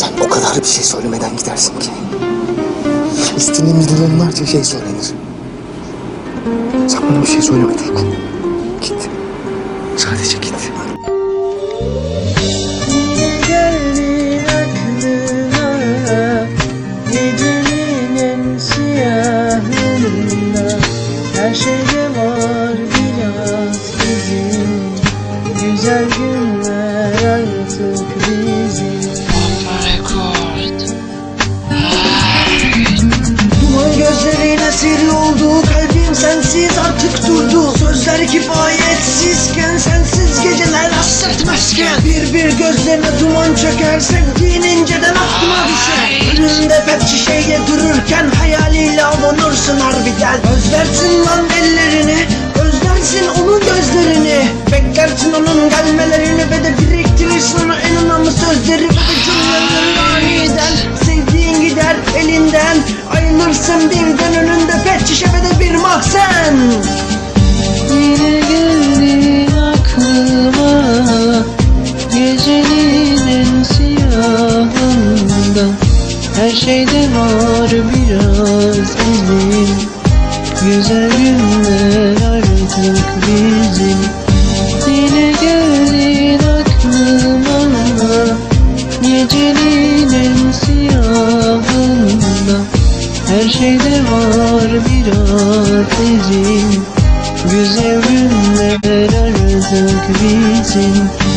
Sen o kadar bir şey söylemeden gidersin ki. Üstüne milyonlarca şey söylenir. Sen bana bir şey söyleme Duygu. Git. Sadece git. Güzel günler artık bizim artık durdu. Sözler kifayetsizken Sensiz geceler hasret mesken Bir bir gözlerine duman çöker Sevdiğin inceden aklıma düşer. Önünde pet şişeyle dururken Hayaliyle avunursun harbiden Özlersin lan ellerini Özlersin onun gözlerini. Beklersin onun gelmelerini Ve de biriktirirsin ona en önemli sözleri Ve de cümleleri aniden Sevdiğin gider elinden Ayrılırsın birden ve bir mahzen Yine geldin aklıma Gecenin en siyahında. Her şeyde var biraz izin Güzel günler artık bizim Her şeyde var biraz izin Güzel günler artık bizim